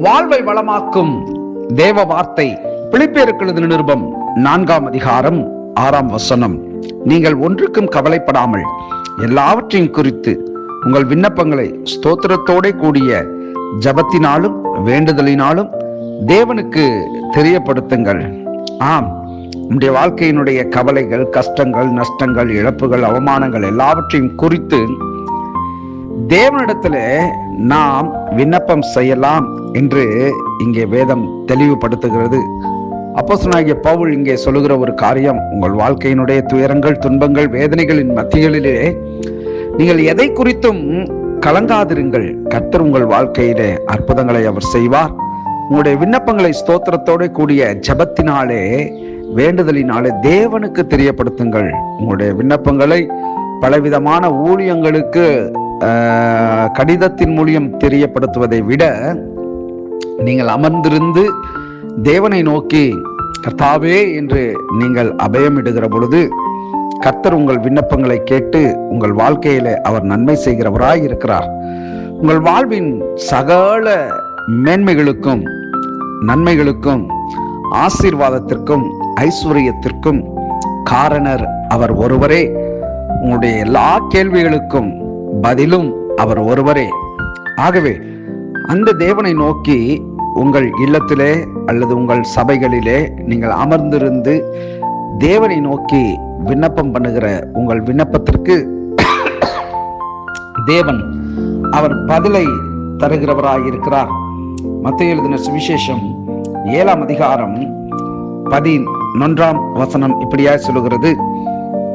வாழ்வை வளமாக்கும் தேவ வார்த்தை பிலிப்பியருக்கு நிருபம் நான்காம் அதிகாரம் ஆறாம் வசனம். நீங்கள் ஒன்றுக்கும் கவலைப்படாமல் எல்லாவற்றையும் குறித்து உங்கள் விண்ணப்பங்களை ஸ்தோத்திரத்தோட கூடிய ஜபத்தினாலும் வேண்டுதலினாலும் தேவனுக்கு தெரியப்படுத்துங்கள். ஆம் நம்முடைய வாழ்க்கையினுடைய கவலைகள் கஷ்டங்கள் நஷ்டங்கள் இழப்புகள் அவமானங்கள் எல்லாவற்றையும் குறித்து தேவனிடத்துல நாம் விண்ணப்பம் செய்யலாம் என்று இங்கே வேதம் தெளிவுபடுத்துகிறது. அப்போசனாகிய பவுல் இங்கே சொல்லுகிற ஒரு காரியம் உங்கள் வாழ்க்கையினுடைய துயரங்கள் துன்பங்கள் வேதனைகளின் மத்திகளிலே நீங்கள் எதை குறித்தும் கலங்காதிருங்கள். கர்த்தர் உங்கள் வாழ்க்கையிலே அற்புதங்களை அவர் செய்வார். உங்களுடைய விண்ணப்பங்களை ஸ்தோத்திரத்தோட கூடிய ஜபத்தினாலே வேண்டுதலினாலே தேவனுக்கு தெரியப்படுத்துங்கள். உங்களுடைய விண்ணப்பங்களை பலவிதமான ஊழியங்களுக்கு கடிதத்தின் மூலியம் தெரியப்படுத்துவதை விட நீங்கள் அமர்ந்திருந்து தேவனை நோக்கி கர்த்தாவே என்று நீங்கள் அபயமிடுகிற பொழுது கர்த்தர் உங்கள் விண்ணப்பங்களை கேட்டு உங்கள் வாழ்க்கையில அவர் நன்மை செய்கிறவராய் இருக்கிறார். உங்கள் வாழ்வின் சகல மேன்மைகளுக்கும் நன்மைகளுக்கும் ஆசீர்வாதத்திற்கும் ஐஸ்வர்யத்திற்கும் காரணர் அவர் ஒருவரே. உங்களுடைய எல்லா கேள்விகளுக்கும் பதிலும் அவர் ஒருவரே. ஆகவே அந்த தேவனை நோக்கி உங்கள் இல்லத்திலே அல்லது உங்கள் சபைகளிலே நீங்கள் அமர்ந்திருந்து தேவனை நோக்கி விண்ணப்பம் பண்ணுகிற உங்கள் விண்ணப்பத்திற்கு தேவன் அவர் பதிலை தருகிறவராய் இருக்கிறார் மத்திய எழுதின சுவிசேஷம் ஏழாம் அதிகாரம் பதினொன்றாம் வசனம் இப்படியாய் சொல்லுகிறது.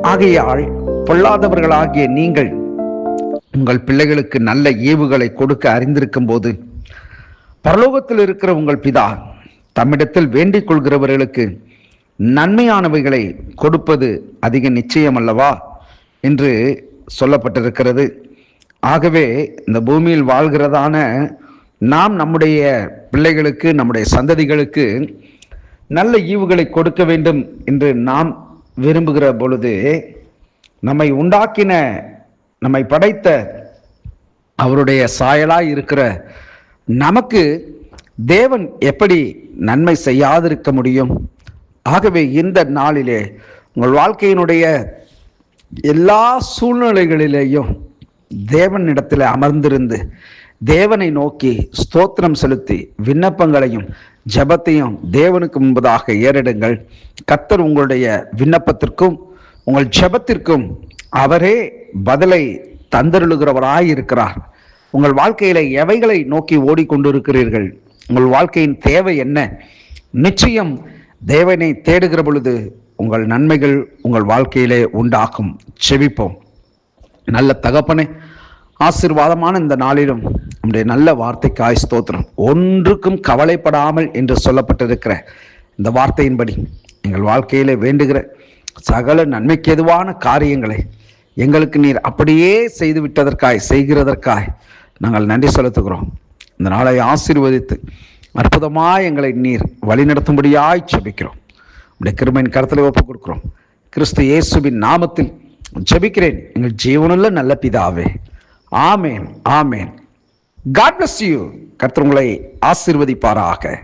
ஆகையால் பொல்லாதவர்களாகிய நீங்கள் உங்கள் பிள்ளைகளுக்கு நல்ல ஏவுகளை கொடுக்க அறிந்திருக்கும் போது பரலோகத்தில் இருக்கிற உங்கள் பிதா தம்மிடத்தில் வேண்டிக் கொள்கிறவர்களுக்கு நன்மையானவைகளை கொடுப்பது அதிக நிச்சயம் அல்லவா என்று சொல்லப்பட்டிருக்கிறது. ஆகவே இந்த பூமியில் வாழ்கிறதான நாம் நம்முடைய பிள்ளைகளுக்கு நம்முடைய சந்ததிகளுக்கு நல்ல ஈவுகளை கொடுக்க வேண்டும் என்று நாம் விரும்புகிற பொழுது நம்மை உண்டாக்கின நம்மை படைத்த அவருடைய சாயலாய் இருக்கிற நமக்கு தேவன் எப்படி நன்மை செய்யாதிருக்க முடியும்? ஆகவே இந்த நாளிலே உங்கள் வாழ்க்கையினுடைய எல்லா சூழ்நிலைகளிலேயும் தேவனிடத்தில் அமர்ந்திருந்து தேவனை நோக்கி ஸ்தோத்திரம் செலுத்தி விண்ணப்பங்களையும் ஜெபத்தையும் தேவனுக்கு முன்பதாக ஏறிடுங்கள். கத்தர் உங்களுடைய விண்ணப்பத்திற்கும் உங்கள் ஜெபத்திற்கும் அவரே பதிலை தந்தருளுகிறவராய் இருக்கிறார் உங்கள் வாழ்க்கையில எவைகளை நோக்கி ஓடிக்கொண்டிருக்கிறீர்கள்? உங்கள் வாழ்க்கையின் தேவை என்ன? நிச்சயம் தேவனை தேடுகிற பொழுது உங்கள் நன்மைகள் உங்கள் வாழ்க்கையிலே உண்டாகும். செவிப்போம் நல்ல தகப்பனே ஆசீர்வாதமான இந்த நாளிலும் நம்முடைய நல்ல வார்த்தைக்காய் ஸ்தோத்திரம். ஒன்றுக்கும் கவலைப்படாமல் என்று சொல்லப்பட்டிருக்கிற இந்த வார்த்தையின்படி எங்கள் வாழ்க்கையிலே வேண்டுகிற சகல நன்மைக்கு எதுவான காரியங்களை எங்களுக்கு நீர் அப்படியே செய்து விட்டதற்காய் செய்கிறதற்காய் நாங்கள் நன்றி செலுத்துகிறோம். இந்த நாளை ஆசீர்வதித்து அற்புதமாக எங்களை நீர் வழிநடத்தும்படியாய் ஜபிக்கிறோம். உடைய கிருமையின் கருத்தில் ஒப்புக் கொடுக்குறோம். கிறிஸ்து இயேசுவின் நாமத்தில் ஜபிக்கிறேன். எங்கள் ஜீவனுள்ள நல்ல பிதாவே. ஆமேன் ஆமேன். காட் பிளஸ் யூ கர்த்தர் உங்களை ஆசீர்வதிப்பாராக.